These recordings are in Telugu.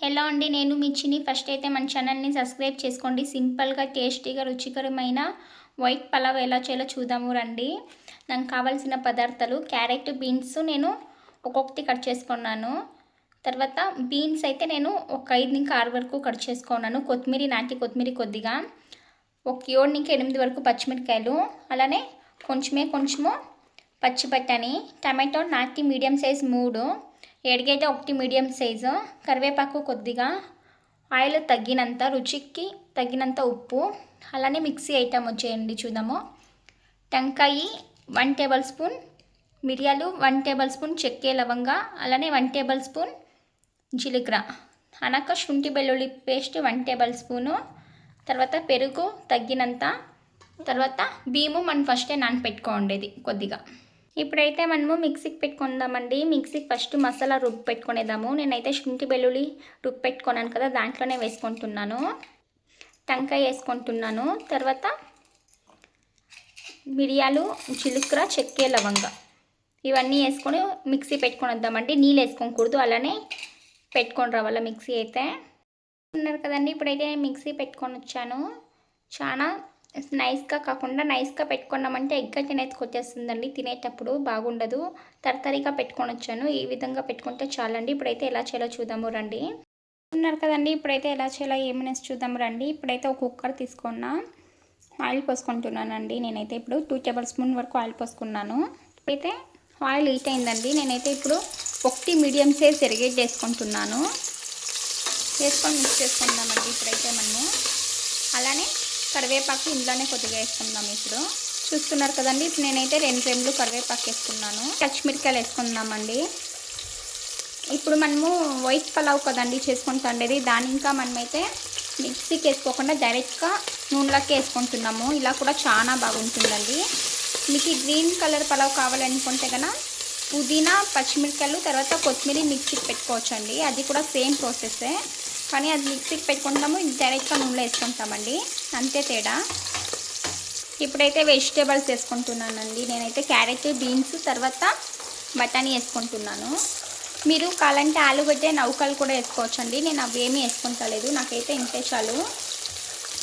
హలో అండి నేను మీ చిని ఫస్ట్ అయితే మన ఛానల్ని సబ్స్క్రైబ్ చేసుకోండి. సింపుల్గా టేస్టీగా రుచికరమైన వైట్ పలావ్ ఎలా చేయాలో చూద్దాము రండి. నాకు కావాల్సిన పదార్థాలు క్యారెట్ బీన్స్ నేను ఒక్కొక్కటి కట్ చేసుకున్నాను. తర్వాత బీన్స్ అయితే నేను ఒక ఐదు నుంచి ఆరు వరకు కట్ చేసుకున్నాను. కొత్తిమీర నాటి కొత్తిమీర కొద్దిగా. ఒక ఏడు నుంచి ఎనిమిది వరకు పచ్చిమిరకాయలు అలానే కొంచెమే కొంచెము పచ్చి బఠానీ టమాటో నాటి మీడియం సైజ్ మూడు. ఏడికైతే ఒకటి మీడియం సైజు కరివేపాకు కొద్దిగా ఆయిల్ తగ్గినంత రుచికి తగినంత ఉప్పు అలానే మిక్సీ ఐటమ్ వచ్చేయండి చూద్దాము. టెంకాయ వన్ టేబుల్ స్పూన్ మిరియాలు వన్ టేబుల్ స్పూన్ చెక్కే లవంగా అలానే వన్ టేబుల్ స్పూన్ జీలకర్ర. అనక శుంఠి వెల్లుల్లి పేస్ట్ వన్ టేబుల్ స్పూను తర్వాత పెరుగు తగ్గినంత తర్వాత బియ్యము మనం ఫస్టే నానపెట్టుకోండేది కొద్దిగా. ఇప్పుడైతే మనము మిక్సీకి పెట్టుకుందామండి. మిక్సీకి ఫస్ట్ మసాలా రుబ్బు పెట్టుకునేదాము నేనైతే శుంఠి వెల్లుల్లి రుబ్బు పెట్టుకున్నాను కదా దాంట్లోనే వేసుకుంటున్నాను. టెంకాయ వేసుకుంటున్నాను. తర్వాత మిరియాలు చిలుక్ర చెక్కే లవంగ. ఇవన్నీ వేసుకొని మిక్సీ పెట్టుకొని వద్దామండి నీళ్ళు వేసుకోకూడదు అలానే పెట్టుకొని రావాలి మిక్సీ అయితే. ఉన్నారు కదండి ఇప్పుడైతే మిక్సీ పెట్టుకొని వచ్చాను. చాలా నైస్గా కాకుండా నైస్గా పెట్టుకున్నామంటే ఎగ్గ తినేసి వచ్చేస్తుందండి తినేటప్పుడు బాగుండదు. తరతరిగా పెట్టుకొని వచ్చాను. ఈ విధంగా పెట్టుకుంటే చాలండి. ఇప్పుడైతే ఎలా చేయాలో చూద్దాము రండి. ఉన్నారు కదండి. ఇప్పుడైతే ఎలా చేయాలో ఏమైనా చూద్దాం రండి. ఇప్పుడైతే ఒక కుక్కర్ తీసుకున్నా ఆయిల్ పోసుకుంటున్నానండి. నేనైతే ఇప్పుడు టూ టేబుల్ స్పూన్ వరకు ఆయిల్ పోసుకున్నాను. అయితే ఆయిల్ హీట్ అయిందండి. నేనైతే ఇప్పుడు ఒకటి మీడియం సైజ్ ఎరిగేట్ చేసుకుంటున్నాను. వేసుకొని మిక్స్ చేసుకుందామండి. ఇప్పుడైతే మనము. అలానే కరివేపాకు ఇంట్లోనే కొద్దిగా వేసుకుందాం ఇప్పుడు. చూస్తున్నారు కదండి ఇప్పుడు నేనైతే రెండు రెమ్లు కరివేపాకు వేసుకున్నాను. పచ్చిమిరకాయలు వేసుకుందామండి. ఇప్పుడు మనము వైట్ పలావ్ కదండి చేసుకుంటుండేది దాని ఇంకా మనమైతే మిక్సీకి వేసుకోకుండా డైరెక్ట్గా నూనెలోకి వేసుకుంటున్నాము. ఇలా కూడా చాలా బాగుంటుందండి. మీకు గ్రీన్ కలర్ పలావ్ కావాలనుకుంటే కనుక పుదీనా పచ్చిమిరకాయలు తర్వాత కొత్తిమీర మిక్సీకి పెట్టుకోవచ్చండి. అది కూడా సేమ్ ప్రాసెస్సే కానీ అది మిక్సీకి పెట్టుకుంటాము డైరెక్ట్గా నూనెలో వేసుకుంటామండి. అంతే తేడా. ఇప్పుడైతే వెజిటేబుల్స్ వేసుకుంటున్నానండి. నేనైతే క్యారెట్ బీన్స్ తర్వాత బఠానీ వేసుకుంటున్నాను. మీరు కావాలంటే ఆలుగడ్డ నౌకలు కూడా వేసుకోవచ్చండి. నేను అవేమీ వేసుకుంటలేదు. నాకైతే ఇంతే చాలు.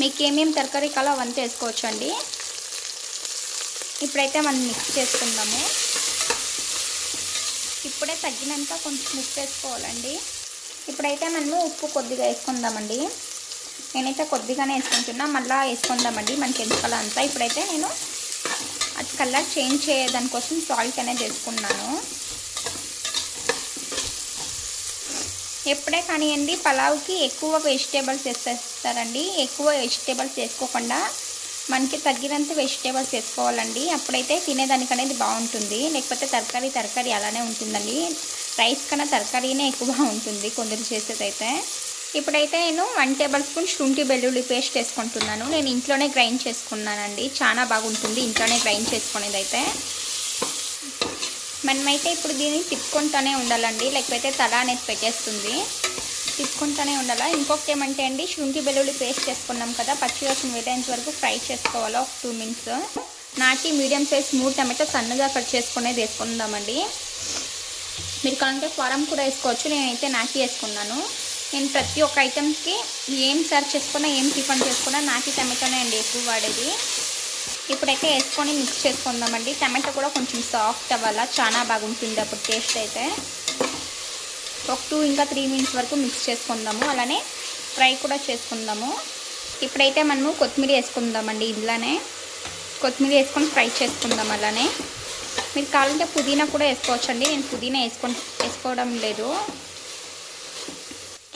మీకు ఏమేమి తరకారీ కాలో అవంతా వేసుకోవచ్చండి. ఇప్పుడైతే మనం మిక్స్ చేసుకుందాము. ఇప్పుడే తగ్గినంత కొంచెం ఉప్పు వేసుకోవాలండి ఇప్పుడైతే మనము ఉప్పు కొద్దిగా వేసుకుందామండి. నేనైతే కొద్దిగానే వేసుకుంటున్నా మళ్ళీ వేసుకుందామండి. మనకి ఎందుకలా అంతా? ఇప్పుడైతే నేను అది కలర్ చేంజ్ చేయడానికోసం సాల్ట్ అనేది వేసుకున్నాను. ఎప్పుడే కానివ్వండి పలావ్కి ఎక్కువ వెజిటేబుల్స్ వేసేస్తారండి. ఎక్కువ వెజిటేబుల్స్ వేసుకోకుండా మనకి తగ్గినంత వెజిటేబుల్స్ వేసుకోవాలండి. అప్పుడైతే తినేదానికి అనేది బాగుంటుంది. లేకపోతే తరకారీ తరకారీ అలానే ఉంటుందండి. రైస్ కన్నా తరకారీనే ఎక్కువ ఉంటుంది కొందరు చేసేదైతే. ఇప్పుడైతే నేను వన్ టేబుల్ స్పూన్ శుంఠి వెల్లుల్లి పేస్ట్ వేసుకుంటున్నాను. నేను ఇంట్లోనే గ్రైండ్ చేసుకున్నానండి. చాలా బాగుంటుంది ఇంట్లోనే గ్రైండ్ చేసుకునేది అయితే మనమైతే ఇప్పుడు దీన్ని తిప్పుకుంటూనే ఉండాలండి. లేకపోతే తల అనేది పెట్టేస్తుంది. తిప్పుకుంటూనే ఉండాలా? ఇంకొకటి ఏమంటే అండి శుంఠి వెల్లుల్లి పేస్ట్ చేసుకున్నాం కదా పచ్చి వాసన వేసేంత వరకు ఫ్రై చేసుకోవాలా? ఒక టూ మినిట్స్. నాటి మీడియం సైజ్ మూడు టమాటో సన్నగా కట్ చేసుకునేది వేసుకుందామండి. మీరు కావాలంటే ఫారం కూడా వేసుకోవచ్చు. నేనైతే నాటి వేసుకున్నాను. నేను ప్రతి ఒక్క ఐటమ్కి ఏం సర్చ్ చేసుకున్నా ఏం టిఫన్ చేసుకున్నా నాటి టమాటోనే అండి ఎక్కువ వాడేది. ఇప్పుడైతే వేసుకొని మిక్స్ చేసుకుందామండి. టమాటో కూడా కొంచెం సాఫ్ట్ అవ్వాలా చాలా బాగుంటుంది అప్పుడు టేస్ట్ అయితే. ఒక టూ ఇంకా త్రీ మినిట్స్ వరకు మిక్స్ చేసుకుందాము. అలానే ఫ్రై కూడా చేసుకుందాము. ఇప్పుడైతే మనము కొత్తిమీర వేసుకుందామండి ఇందులోనే. కొత్తిమీర వేసుకొని ఫ్రై చేసుకుందాం అలానే. మీరు కావాలంటే పుదీనా కూడా వేసుకోవచ్చు అండి నేను పుదీనా వేసుకో వేసుకోవడం లేదు.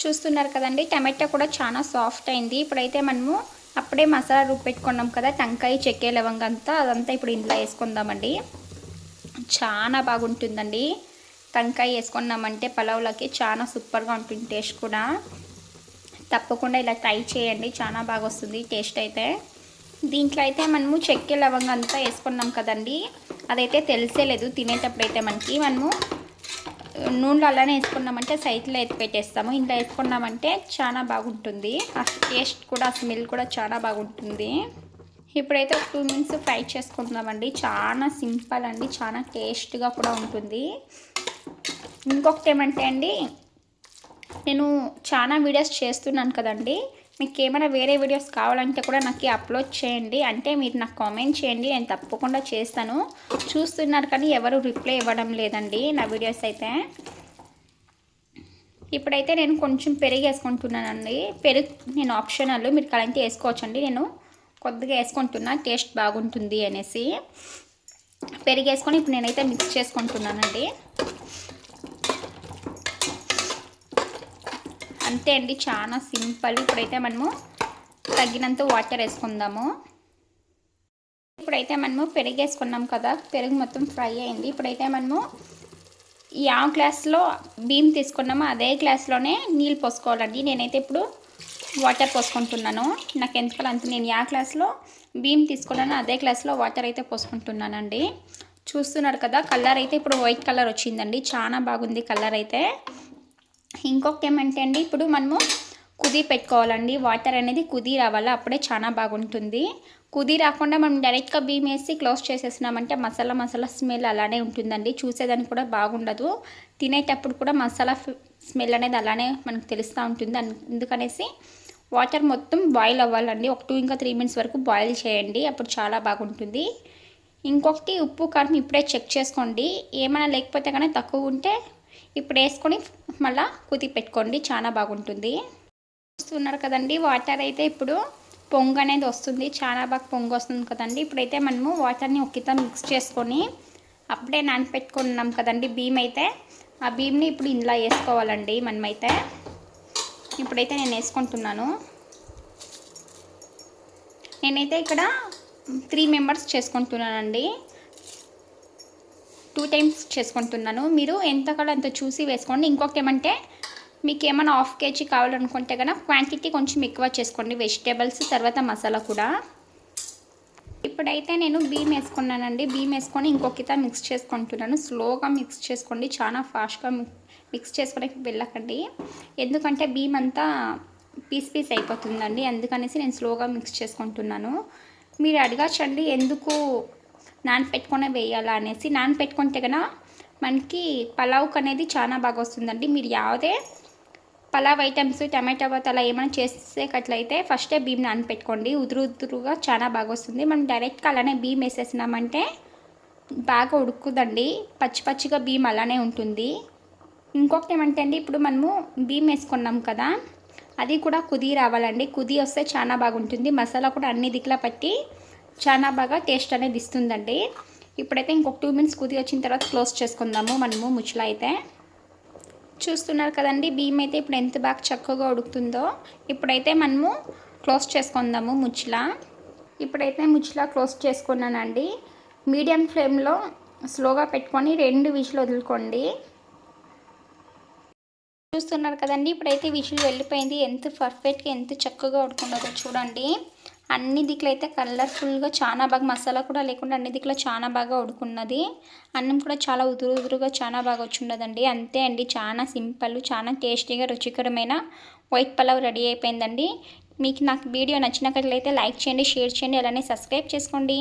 చూస్తున్నారు కదండి టమాటా కూడా చాలా సాఫ్ట్ అయింది. ఇప్పుడైతే మనము అప్పుడే మసాలా రూపు పెట్టుకున్నాం కదా టంకాయ చెక్కే లవంగ అంతా అదంతా ఇప్పుడు ఇంట్లో వేసుకుందామండి. చాలా బాగుంటుందండి. టంకాయ వేసుకున్నామంటే పలావులకి చాలా సూపర్గా ఉంటుంది టేస్ట్ కూడా. తప్పకుండా ఇలా ట్రై చేయండి చాలా బాగా వస్తుంది టేస్ట్ అయితే. దీంట్లో అయితే మనము చెక్కే లవంగ అంతా వేసుకున్నాం కదండి. అదైతే తెలిసేలేదు తినేటప్పుడు అయితే మనకి మనము నూనెలో అలానే వేసుకున్నామంటే సైట్లో ఎత్తి పెట్టేస్తాము. ఇంట్లో వేసుకున్నామంటే చాలా బాగుంటుంది. ఆ టేస్ట్ కూడా ఆ స్మెల్ కూడా చాలా బాగుంటుంది. ఇప్పుడైతే ఒక టూ మినిట్స్ ఫ్రై చేసుకుందామండి. చాలా సింపుల్ అండి. చాలా టేస్ట్గా కూడా ఉంటుంది. ఇంకొకటి ఏమంటే అండి నేను చాలా వీడియోస్ చేస్తున్నాను కదండి. మీకు ఏమైనా వేరే వీడియోస్ కావాలంటే కూడా నాకు అప్లోడ్ చేయండి. అంటే మీరు నాకు కామెంట్ చేయండి. నేను తప్పకుండా చేస్తాను. చూస్తున్నారు కానీ ఎవరు రిప్లై ఇవ్వడం లేదండి నా వీడియోస్ అయితే. ఇప్పుడైతే నేను కొంచెం పెరుగు వేసుకుంటున్నానండి. పెరుగు నేను ఆప్షనల్ మీరు కలంటే వేసుకోవచ్చండి. నేను కొద్దిగా వేసుకుంటున్నా. టేస్ట్ బాగుంటుంది అనేసి. పెరుగు వేసుకొని ఇప్పుడు నేనైతే మిక్స్ చేసుకుంటున్నానండి. అంతే అండి చాలా సింపుల్. ఇప్పుడైతే మనము తగినంత వాటర్ వేసుకుందాము. ఇప్పుడైతే మనము పెరుగు వేసుకున్నాం కదా పెరుగు మొత్తం ఫ్రై అయింది. ఇప్పుడైతే మనము యా గ్లాస్లో బియ్యం తీసుకున్నామో. అదే గ్లాస్లోనే నీళ్ళు పోసుకోవాలండి. నేనైతే ఇప్పుడు వాటర్ పోసుకుంటున్నాను. నాకు ఎంత అంత నేను యా గ్లాస్లో బియ్యం తీసుకున్నాను అదే గ్లాస్లో వాటర్ అయితే పోసుకుంటున్నానండి. చూస్తున్నారు కదా కలర్ అయితే ఇప్పుడు వైట్ కలర్ వచ్చిందండి. చాలా బాగుంది కలర్ అయితే. ఇంకొకటి ఏమంటే అండి ఇప్పుడు మనము కుది పెట్టుకోవాలండి. వాటర్ అనేది కుది రావాలి? అప్పుడే చాలా బాగుంటుంది. కుది రాకుండా మనం డైరెక్ట్గా బియ్యం వేసి క్లోజ్ చేసేసినామంటే మసాలా మసాలా స్మెల్ అలానే ఉంటుందండి. చూసేదానికి కూడా బాగుండదు. తినేటప్పుడు కూడా మసాలా స్మెల్ అనేది అలానే మనకు తెలుస్తూ ఉంటుంది. అందుకనేసి వాటర్ మొత్తం బాయిల్ అవ్వాలండి. ఒక టూ ఇంకా త్రీ మినిట్స్ వరకు బాయిల్ చేయండి. అప్పుడు చాలా బాగుంటుంది. ఇంకొకటి ఉప్పు కారం ఇప్పుడే చెక్ చేసుకోండి. ఏమైనా లేకపోతే కానీ తక్కువ ఉంటే ఇప్పుడు వేసుకొని మళ్ళీ కుది పెట్టుకోండి చాలా బాగుంటుంది. చూస్తున్నారు కదండి వాటర్ అయితే ఇప్పుడు పొంగు అనేది వస్తుంది చాలా బాగా పొంగు వస్తుంది కదండి. ఇప్పుడైతే మనము వాటర్ని ఒక్కిత మిక్స్ చేసుకొని అప్పుడే నానపెట్టుకున్నాం కదండి భీమ్ అయితే. ఆ భీమ్ని ఇప్పుడు ఇందులో వేసుకోవాలండి మనమైతే. ఇప్పుడైతే నేను వేసుకుంటున్నాను. నేనైతే ఇక్కడ త్రీ మెంబర్స్ చేసుకుంటున్నానండి. టూ టైమ్స్ చేసుకుంటున్నాను. మీరు ఎంత కాలం అంత చూసి వేసుకోండి. ఇంకొకటి ఏమంటే మీకు ఏమైనా హాఫ్ కేజీ కావాలనుకుంటే కనుక క్వాంటిటీ కొంచెం ఎక్కువ చేసుకోండి. వెజిటేబుల్స్ తర్వాత మసాలా కూడా. ఇప్పుడైతే నేను బీమ్ వేసుకున్నానండి. బీమ్ వేసుకొని ఇంకొకత మిక్స్ చేసుకుంటున్నాను. స్లోగా మిక్స్ చేసుకోండి. చాలా ఫాస్ట్గా మిక్స్ చేసుకోవడానికి వెళ్ళకండి ఎందుకంటే బీమ్ అంతా పీస్ పీస్ అయిపోతుందండి. అందుకనేసి నేను స్లోగా మిక్స్ చేసుకుంటున్నాను. మీరు అడగచ్చండి ఎందుకు నానపెట్టుకునే వేయాలా అనేసి నానపెట్టుకుంటే కన్నా మనకి పలావ్కి అనేది చాలా బాగా వస్తుందండి మీరు యావదే పలావ్ ఐటమ్స్ టమాటా బాత్ అలా ఏమైనా చేసేకట్లయితే ఫస్టే బీమ్ నానపెట్టుకోండి. ఉదురు ఉదురుగా చాలా బాగా వస్తుంది మనం డైరెక్ట్గా అలానే బీమ్ వేసేసినామంటే బాగా ఉడుకుదండి. పచ్చి పచ్చిగా బీమ్ అలానే ఉంటుంది. ఇంకొకటి ఏమంటే అండి ఇప్పుడు మనము బీమ్ వేసుకున్నాం కదా అది కూడా కుది రావాలండి. కుది వస్తే చాలా బాగుంటుంది. మసాలా కూడా అన్ని దిక్కులా పట్టి చాలా బాగా టేస్ట్ అనేది ఇస్తుందండి. ఇప్పుడైతే ఇంకొక టూ మినిట్స్ కుది వచ్చిన తర్వాత క్లోజ్ చేసుకుందాము మనము ముచ్చులో అయితే. చూస్తున్నారు కదండి బియ్యం అయితే ఇప్పుడు ఎంత బాగా చక్కగా ఉడుకుతుందో. ఇప్పుడైతే మనము క్లోజ్ చేసుకుందాము ముచ్చులా. ఇప్పుడైతే ముచ్చులా క్లోజ్ చేసుకున్నానండి. మీడియం ఫ్లేమ్లో స్లోగా పెట్టుకొని రెండు విషులు వదులుకోండి. చూస్తున్నారు కదండి ఇప్పుడైతే విషులు వెళ్ళిపోయింది. ఎంత పర్ఫెక్ట్గా ఎంత చక్కగా ఉడుకున్నదో చూడండి. అన్ని దిక్కులు అయితే కలర్ఫుల్గా చాలా బాగా మసాలా కూడా లేకుండా అన్ని దిక్కులో చాలా బాగా ఉడుకున్నది. అన్నం కూడా చాలా ఉదురు ఉదురుగా చాలా బాగా వచ్చిండదండి. అంతే అండి చాలా సింపుల్ చాలా టేస్టీగా రుచికరమైన వైట్ పలావ్ రెడీ అయిపోయిందండి. మీకు నాకు వీడియో నచ్చినట్లయితే లైక్ చేయండి షేర్ చేయండి అలానే సబ్స్క్రైబ్ చేసుకోండి.